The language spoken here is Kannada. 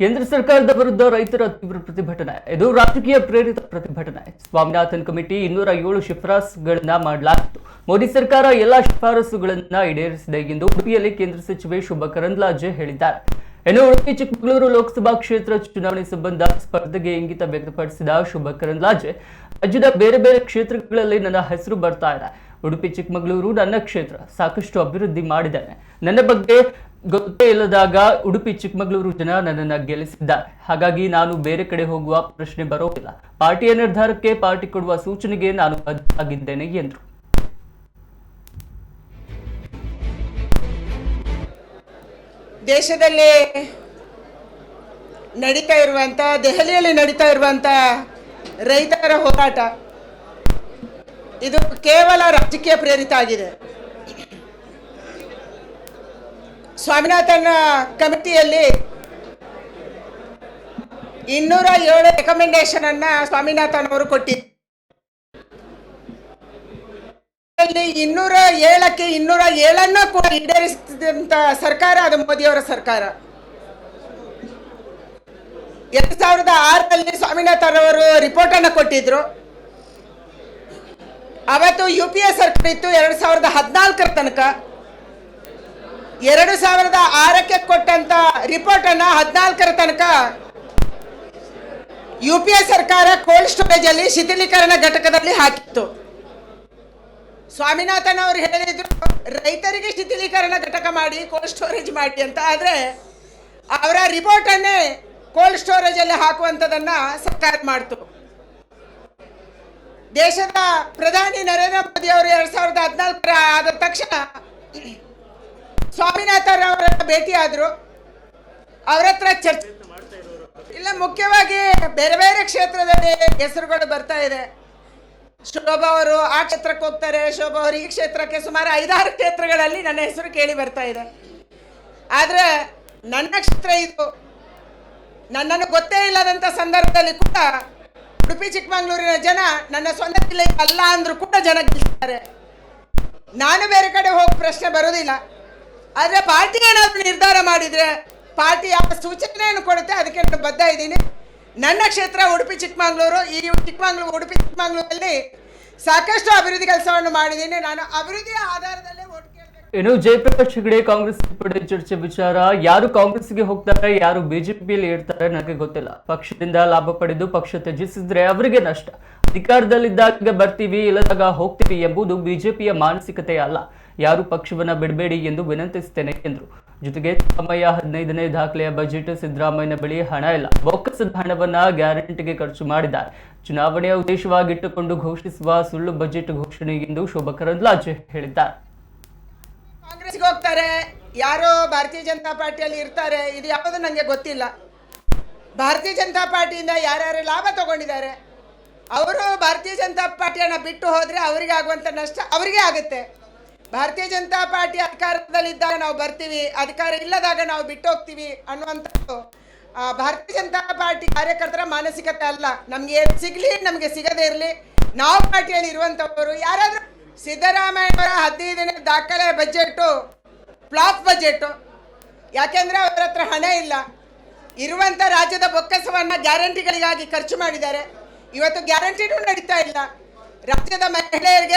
ಕೇಂದ್ರ ಸರ್ಕಾರದ ವಿರುದ್ಧ ರೈತರ ತೀವ್ರ ಪ್ರತಿಭಟನೆ, ಇದು ರಾಜಕೀಯ ಪ್ರೇರಿತ ಪ್ರತಿಭಟನೆ. ಸ್ವಾಮಿನಾಥನ್ ಕಮಿಟಿ ಇನ್ನೂರ ಏಳು ಶಿಫಾರಸುಗಳನ್ನ ಮಾಡಲಾಗಿತ್ತು. ಮೋದಿ ಸರ್ಕಾರ ಎಲ್ಲಾ ಶಿಫಾರಸುಗಳನ್ನ ಈಡೇರಿಸಿದೆ ಎಂದು ಉಡುಪಿಯಲ್ಲಿ ಕೇಂದ್ರ ಸಚಿವೆ ಶೋಭಾ ಕರಂದ್ಲಾಜೆ ಹೇಳಿದ್ದಾರೆ. ಇನ್ನು ಉಡುಪಿ, ಚಿಕ್ಕಮಗಳೂರು ಲೋಕಸಭಾ ಕ್ಷೇತ್ರ ಚುನಾವಣೆ ಸಂಬಂಧ ಸ್ಪರ್ಧೆಗೆ ಇಂಗಿತ ವ್ಯಕ್ತಪಡಿಸಿದ ಶೋಭಾ ಕರಂದ್ಲಾಜೆ, ರಾಜ್ಯದ ಬೇರೆ ಬೇರೆ ಕ್ಷೇತ್ರಗಳಲ್ಲಿ ನನ್ನ ಹೆಸರು ಬರ್ತಾ ಇದೆ. ಉಡುಪಿ, ಚಿಕ್ಕಮಗಳೂರು ನನ್ನ ಕ್ಷೇತ್ರ ಸಾಕಷ್ಟು ಅಭಿವೃದ್ಧಿ ಮಾಡಿದ್ದೇನೆ. ನನ್ನ ಬಗ್ಗೆ ಗೊತ್ತೇ ಇಲ್ಲದಾಗ ಉಡುಪಿ ಚಿಕ್ಕಮಗಳೂರು ಜನ ನನ್ನನ್ನ ಗೆಲ್ಲಿಸಿದ್ದಾರೆ. ಹಾಗಾಗಿ ನಾನು ಬೇರೆ ಕಡೆ ಹೋಗುವ ಪ್ರಶ್ನೆ ಬರೋದಿಲ್ಲ. ಪಾರ್ಟಿಯ ನಿರ್ಧಾರಕ್ಕೆ ಪಾರ್ಟಿ ಕೊಡುವ ಸೂಚನೆಗೆ ನಾನು ಬದ್ಧವಾಗಿದ್ದೇನೆ ಎಂದರು. ದೇಶದಲ್ಲಿ ನಡೀತಾ ಇರುವಂಥ ದೆಹಲಿಯಲ್ಲಿ ನಡೀತಾ ಇರುವಂಥ ರೈತರ ಹೋರಾಟ, ಇದು ಕೇವಲ ರಾಜಕೀಯ ಪ್ರೇರಿತ ಆಗಿದೆ. ಸ್ವಾಮಿನಾಥನ್ ಕಮಿಟಿಯಲ್ಲಿ ಇನ್ನೂರ ಏಳು ರೆಕಮೆಂಡೇಶನ್ ಅನ್ನ ಸ್ವಾಮಿನಾಥನ್ ಅವರು ಕೊಟ್ಟಿದ್ದಾರೆ ಇನ್ನೂರ ಏಳಕ್ಕೆ ಇನ್ನೂರ ಏಳನ್ನ ಕೂಡ ಈಡೇರಿಸಿದಂತ ಸರ್ಕಾರ ಅದು ಮೋದಿಯವರ ಸರ್ಕಾರ. ಎರಡ್ ಸಾವಿರದ ಆರರಲ್ಲಿ ಸ್ವಾಮಿನಾಥನ್ ಅವರು ರಿಪೋರ್ಟ್ ಅನ್ನು ಕೊಟ್ಟಿದ್ರು. ಅವತ್ತು ಯು ಪಿ ಎ ಸರ್ಕಾರ ಇತ್ತು ಎರಡ್ ಸಾವಿರದ ಹದಿನಾಲ್ಕರ ತನಕ. ಎರಡು ಸಾವಿರದ ಆರಕ್ಕೆ ಕೊಟ್ಟಂತ ರಿಪೋರ್ಟ್ ಅನ್ನ ಹದಿನಾಲ್ಕರ ತನಕ ಯು ಪಿ ಎ ಸರ್ಕಾರ ಕೋಲ್ಡ್ ಸ್ಟೋರೇಜ್ ಅಲ್ಲಿ ಶಿಥಿಲೀಕರಣ ಘಟಕದಲ್ಲಿ ಹಾಕಿತ್ತು. ಸ್ವಾಮಿನಾಥನ್ ಅವರು ಹೇಳಿದ್ರು, ರೈತರಿಗೆ ಶಿಥಿಲೀಕರಣ ಘಟಕ ಮಾಡಿ ಕೋಲ್ಡ್ ಸ್ಟೋರೇಜ್ ಮಾಡಿ ಅಂತ. ಆದರೆ ಅವರ ರಿಪೋರ್ಟನ್ನೇ ಕೋಲ್ಡ್ ಸ್ಟೋರೇಜಲ್ಲಿ ಹಾಕುವಂತದನ್ನ ಸರ್ಕಾರ ಮಾಡ್ತು. ದೇಶದ ಪ್ರಧಾನಿ ನರೇಂದ್ರ ಮೋದಿ ಅವರು ಎರಡ್ ಸಾವಿರದ ಹದಿನಾಲ್ಕರ ಆದ ತಕ್ಷಣ ಸ್ವಾಮಿನಾಥನ್ ಅವರ ಭೇಟಿಯಾದರು, ಅವ್ರ ಹತ್ರ ಚರ್ಚೆ ಇಲ್ಲ, ಮುಖ್ಯವಾಗಿ ಬೇರೆ ಬೇರೆ ಕ್ಷೇತ್ರದಲ್ಲಿ ಹೆಸರುಗಳು ಬರ್ತಾ ಇದೆ. ಶೋಭಾ ಅವರು ಆ ಕ್ಷೇತ್ರಕ್ಕೆ ಹೋಗ್ತಾರೆ, ಶೋಭಾ ಅವರು ಈ ಕ್ಷೇತ್ರಕ್ಕೆ ಸುಮಾರು ಐದಾರು ಕ್ಷೇತ್ರಗಳಲ್ಲಿ ನನ್ನ ಹೆಸರು ಕೇಳಿ ಬರ್ತಾ ಇದೆ. ಆದರೆ ನನ್ನ ಕ್ಷೇತ್ರ ಇದು, ನನ್ನನ್ನು ಗೊತ್ತೇ ಇಲ್ಲದಂಥ ಸಂದರ್ಭದಲ್ಲಿ ಕೂಡ ಉಡುಪಿ, ಚಿಕ್ಕಮಂಗ್ಳೂರಿನ ಜನ ನನ್ನ ಸ್ವಂತ ಜಿಲ್ಲೆ ಅಲ್ಲ ಅಂದರೂ ಕೂಡ ಜನ ಗೆಲ್ತಾರೆ. ನಾನು ಬೇರೆ ಕಡೆ ಹೋಗಿ ಪ್ರಶ್ನೆ ಬರೋದಿಲ್ಲ ಆದರೆ ಪಾರ್ಟಿ ಏನಾದರೂ ನಿರ್ಧಾರ ಮಾಡಿದರೆ ಪಾರ್ಟಿ ಯಾವ ಸೂಚನೆಯನ್ನು ಕೊಡುತ್ತೆ ಅದಕ್ಕೆ ನಾನು ಬದ್ಧ ಇದ್ದೀನಿ. ನನ್ನ ಕ್ಷೇತ್ರ ಉಡುಪಿ ಚಿಕ್ಕಮಗಳೂರು, ಈ ಚಿಕ್ಕಮಗಳೂರು, ಉಡುಪಿ ಚಿಕ್ಕಮಗಳೂರಲ್ಲಿ ಸಾಕಷ್ಟು ಅಭಿವೃದ್ಧಿ ಕೆಲಸವನ್ನು ಮಾಡಿದ್ದೀನಿ. ನಾನು ಅಭಿವೃದ್ಧಿಯ ಆಧಾರದಲ್ಲೇ ಏನು ಇನ್ನು ಜಯಪ್ರಕಾಶ್ ಹೆಗಡೆ ಕಾಂಗ್ರೆಸ್ ಪಡೆ ಚರ್ಚೆ ವಿಚಾರ. ಯಾರು ಕಾಂಗ್ರೆಸ್ಗೆ ಹೋಗ್ತಾರೆ, ಯಾರು ಬಿಜೆಪಿಯಲ್ಲಿ ಇರ್ತಾರೆ ನನಗೆ ಗೊತ್ತಿಲ್ಲ. ಪಕ್ಷದಿಂದ ಲಾಭ ಪಡೆದು ಪಕ್ಷ ತ್ಯಜಿಸಿದ್ರೆ ಅವರಿಗೆ ನಷ್ಟ. ಅಧಿಕಾರದಲ್ಲಿದ್ದಾಗ ಬರ್ತೀವಿ, ಇಲ್ಲದಾಗ ಹೋಗ್ತೀವಿ ಎಂಬುದು ಬಿಜೆಪಿಯ ಮಾನಸಿಕತೆ ಅಲ್ಲ ಯಾರು ಪಕ್ಷವನ್ನ ಬಿಡಬೇಡಿ ಎಂದು ವಿನಂತಿಸುತ್ತೇನೆ ಎಂದರು. ಜೊತೆಗೆ ಸಮಯ ಹದಿನೈದನೇ ದಾಖಲೆಯ ಬಜೆಟ್ ಸಿದ್ದರಾಮಯ್ಯನ ಬಳಿ ಹಣ ಇಲ್ಲ. ಬೊಕ್ಕಸದ ಹಣವನ್ನು ಗ್ಯಾರಂಟಿಗೆ ಖರ್ಚು ಮಾಡಿದ್ದಾರೆ. ಚುನಾವಣೆಯ ಉದ್ದೇಶವಾಗಿಟ್ಟುಕೊಂಡು ಘೋಷಿಸುವ ಸುಳ್ಳು ಬಜೆಟ್ ಘೋಷಣೆ ಎಂದು ಶೋಭಾ ಕರಂದ್ಲಾಜೆ ಹೇಳಿದ್ದಾರೆ. ಕಾಂಗ್ರೆಸ್ಗೆ ಹೋಗ್ತಾರೆ. ಯಾರೋ ಭಾರತೀಯ ಜನತಾ ಪಾರ್ಟಿಯಲ್ಲಿ ಇರ್ತಾರೆ. ಇದು ಯಾವುದು ನನಗೆ ಗೊತ್ತಿಲ್ಲ. ಭಾರತೀಯ ಜನತಾ ಪಾರ್ಟಿಯಿಂದ ಯಾರ್ಯಾರು ಲಾಭ ತಗೊಂಡಿದ್ದಾರೆ, ಅವರು ಭಾರತೀಯ ಜನತಾ ಪಾರ್ಟಿಯನ್ನು ಬಿಟ್ಟು ಹೋದರೆ ಅವರಿಗೆ ಆಗುವಂಥ ನಷ್ಟ ಅವರಿಗೆ ಆಗುತ್ತೆ. ಭಾರತೀಯ ಜನತಾ ಪಾರ್ಟಿ ಅಧಿಕಾರದಲ್ಲಿದ್ದಾಗ ನಾವು ಬರ್ತೀವಿ, ಅಧಿಕಾರ ಇಲ್ಲದಾಗ ನಾವು ಬಿಟ್ಟು ಹೋಗ್ತೀವಿ ಅನ್ನುವಂಥದ್ದು ಭಾರತೀಯ ಜನತಾ ಪಾರ್ಟಿ ಕಾರ್ಯಕರ್ತರ ಮಾನಸಿಕತೆ ಅಲ್ಲ. ನಮ್ಗೆ ಏನು ಸಿಗಲಿ, ನಮಗೆ ಸಿಗದೇ ಇರಲಿ. ನಾವು ಪಾರ್ಟಿಯಲ್ಲಿ ಇರುವಂಥವರು ಯಾರಾದರೂ ಸಿದ್ದರಾಮಯ್ಯವರ ಹದಿನೈದನೇ ದಾಖಲೆ ಬಜೆಟು ಫ್ಲಾಪ್ ಬಜೆಟು, ಯಾಕೆಂದರೆ ಅವರ ಹತ್ರ ಹಣ ಇಲ್ಲ. ಇರುವಂಥ ರಾಜ್ಯದ ಬೊಕ್ಕಸವನ್ನು ಗ್ಯಾರಂಟಿಗಳಿಗಾಗಿ ಖರ್ಚು ಮಾಡಿದ್ದಾರೆ. ಇವತ್ತು ಗ್ಯಾರಂಟಿನೂ ನಡೀತಾ ಇಲ್ಲ. ರಾಜ್ಯದ ಮಹಿಳೆಯರಿಗೆ